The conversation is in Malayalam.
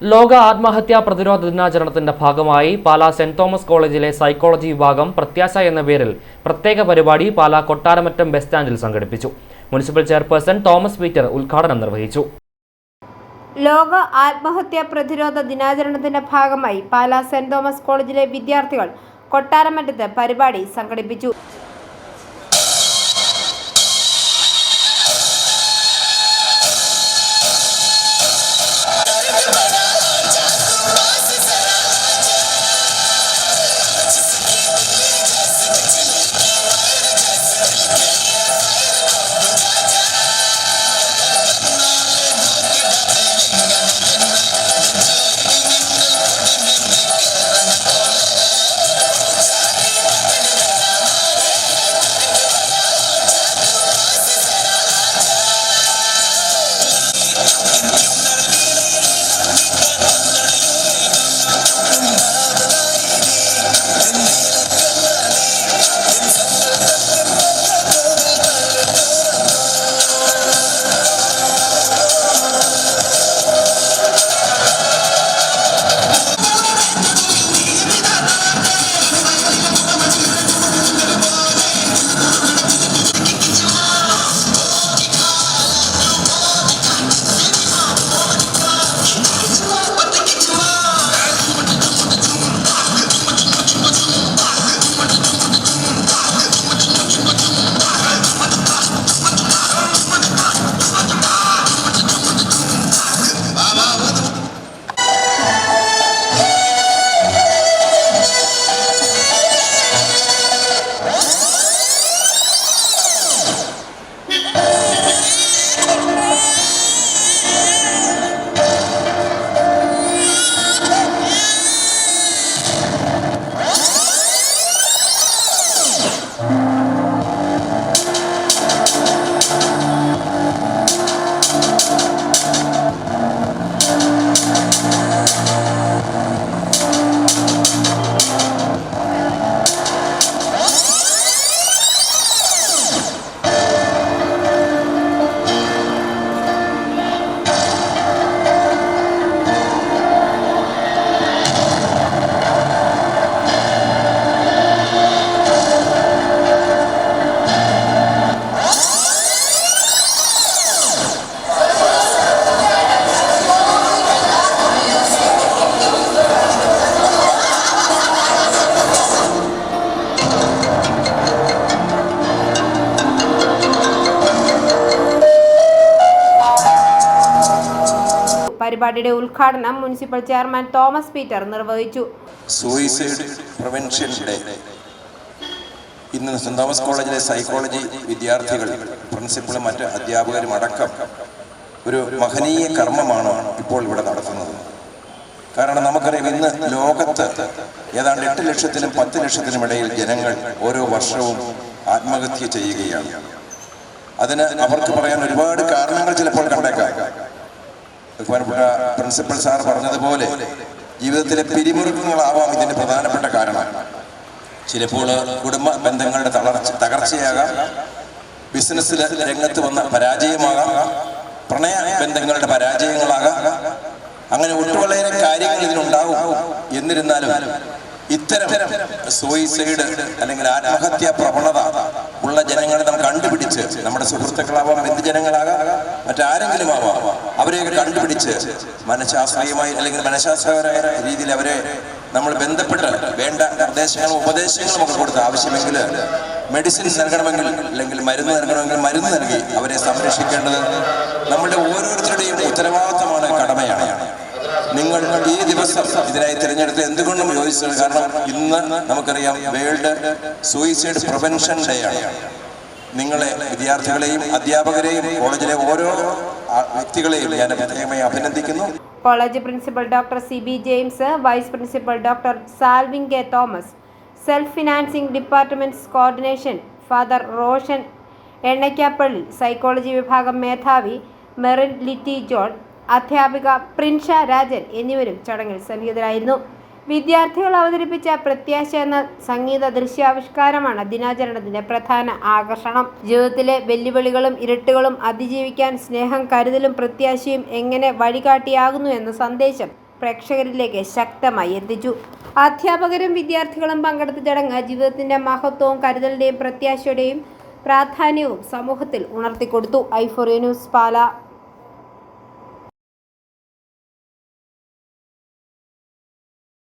ലോക ആത്മഹത്യാ പ്രതിരോധ ദിനാചരണത്തിന്റെ ഭാഗമായി പാലാ സെന്റ് തോമസ് കോളേജിലെ സൈക്കോളജി വിഭാഗം പ്രത്യാശ എന്ന പേരിൽ പ്രത്യേക പരിപാടി പാലാ കൊട്ടാരമറ്റം ബസ് സ്റ്റാൻഡിൽ സംഘടിപ്പിച്ചു. മുനിസിപ്പൽ ചെയർപേഴ്സൺ തോമസ് പീറ്റർ ഉദ്ഘാടനം നിർവഹിച്ചു. ലോക ആത്മഹത്യാ പ്രതിരോധ ദിനാചരണത്തിന്റെ ഭാഗമായി പാലാ സെന്റ് തോമസ് കോളേജിലെ വിദ്യാർത്ഥികൾ കൊട്ടാരമറ്റത്ത് പരിപാടി സംഘടിപ്പിച്ചു. പരിപാടിയുടെ ഉദ്ഘാടനം മുനിസിപ്പൽ ചെയർമാൻ തോമസ് പീറ്റർ നിർവഹിച്ചു. സൂയിസൈഡ് പ്രിവെൻഷൻ ഡേ ഇന്ന് സെന്റ് തോമസ് കോളേജിലെ സൈക്കോളജി വിദ്യാർത്ഥികൾ പ്രിൻസിപ്പളും മറ്റ് അധ്യാപകരും അടക്കം ഒരു മഹനീയ കർമ്മമാണ് ഇപ്പോൾ ഇവിടെ നടത്തുന്നത്. കാരണം നമുക്കറിയാം ഇന്ന് ലോകത്ത് ഏതാണ്ട് എട്ട് ലക്ഷത്തിനും പത്ത് ലക്ഷത്തിനും ഇടയിൽ ജനങ്ങൾ ഓരോ വർഷവും ആത്മഹത്യ ചെയ്യുകയാണ്. അതിന് അവർക്ക് പറയാൻ ഒരുപാട് കാരണങ്ങൾ ചിലപ്പോൾ കണ്ടേക്കാം. ബഹുമാനപ്പെട്ട പ്രിൻസിപ്പൽ സാർ പറഞ്ഞതുപോലെ ജീവിതത്തിലെ പിരിമുറുക്കങ്ങളാവാം ഇതിന് പ്രധാനപ്പെട്ട കാരണം. ചിലപ്പോൾ കുടുംബ ബന്ധങ്ങളുടെ തളർച്ച തകർച്ചയാകാം. ബിസിനസ്സിൽ രംഗത്ത് വന്ന പരാജയമാകാം. പ്രണയ ബന്ധങ്ങളുടെ പരാജയങ്ങളാകാം. അങ്ങനെ ഒട്ടുവളരെ കാര്യങ്ങൾ ഇതിനുണ്ടാവും. എന്നിരുന്നാലും ഇത്തരം സൂയിസൈഡ് അല്ലെങ്കിൽ ആത്മഹത്യാ പ്രവണത ഉള്ള ജനങ്ങളെ നാം കണ്ടുപിടിച്ച് നമ്മുടെ സുഹൃത്തുക്കളാവാം എന്ത് ജനങ്ങളാകാം മറ്റാരെങ്കിലും ആവാം അവരെയൊക്കെ കണ്ടുപിടിച്ച് മനഃശാസ്ത്രീയമായി അല്ലെങ്കിൽ മനഃശാസ്ത്രപരമായ രീതിയിൽ അവരെ നമ്മൾ ബന്ധപ്പെട്ട് വേണ്ട നിർദ്ദേശങ്ങളും ഉപദേശങ്ങളും ഒക്കെ കൊടുത്ത് ആവശ്യമെങ്കിൽ മെഡിസിൻ നൽകണമെങ്കിൽ അല്ലെങ്കിൽ മരുന്ന് നൽകണമെങ്കിൽ മരുന്ന് നൽകി അവരെ സംരക്ഷിക്കേണ്ടത് നമ്മുടെ ഓരോരുത്തരുടെയും കടമയാണ് ഈ ദിവസം ഇതിനായി തിരഞ്ഞെടുത്ത് എന്തുകൊണ്ടും യോജിച്ചത് കാരണം ഇന്ന് നമുക്കറിയാം വേൾഡ് സൂയിസൈഡ് പ്രിവെൻഷൻ ഡേ ആണ്. നിങ്ങളെ വിദ്യാർത്ഥികളെയും അധ്യാപകരെയും കോളേജിലെ ഓരോ വ്യക്തികളെയും ഞാൻ പ്രത്യേകമായി അഭിനന്ദിക്കുന്നു. College principal doctor C B James vice principal doctor Salvin K Thomas self financing departments coordination father Roshan Ennakkappally psychology വിഭാഗം മേധാവി മെറിൻ ലിറ്റി ജോൺ അധ്യാപിക പ്രിൻഷ രാജൻ എന്നിവരും ചടങ്ങിൽ സന്നിഹിതരായിരുന്നു. വിദ്യാർത്ഥികൾ അവതരിപ്പിച്ച പ്രത്യാശ എന്ന സംഗീത ദൃശ്യാവിഷ്കാരമാണ് ദിനാചരണത്തിന്റെ പ്രധാന ആകർഷണം. ജീവിതത്തിലെ വെല്ലുവിളികളും ഇരുട്ടുകളും അതിജീവിക്കാൻ സ്നേഹം കരുതലും പ്രത്യാശയും എങ്ങനെ വഴികാട്ടിയാകുന്നു എന്ന സന്ദേശം പ്രേക്ഷകരിലേക്ക് ശക്തമായി എത്തിച്ചു. അധ്യാപകരും വിദ്യാർത്ഥികളും പങ്കെടുത്ത ചടങ്ങ് ജീവിതത്തിന്റെ മഹത്വവും കരുതലിന്റെയും പ്രത്യാശയുടെയും പ്രാധാന്യവും സമൂഹത്തിൽ ഉണർത്തിക്കൊടുത്തു. ഐഫോറിയ ന്യൂസ് പാല.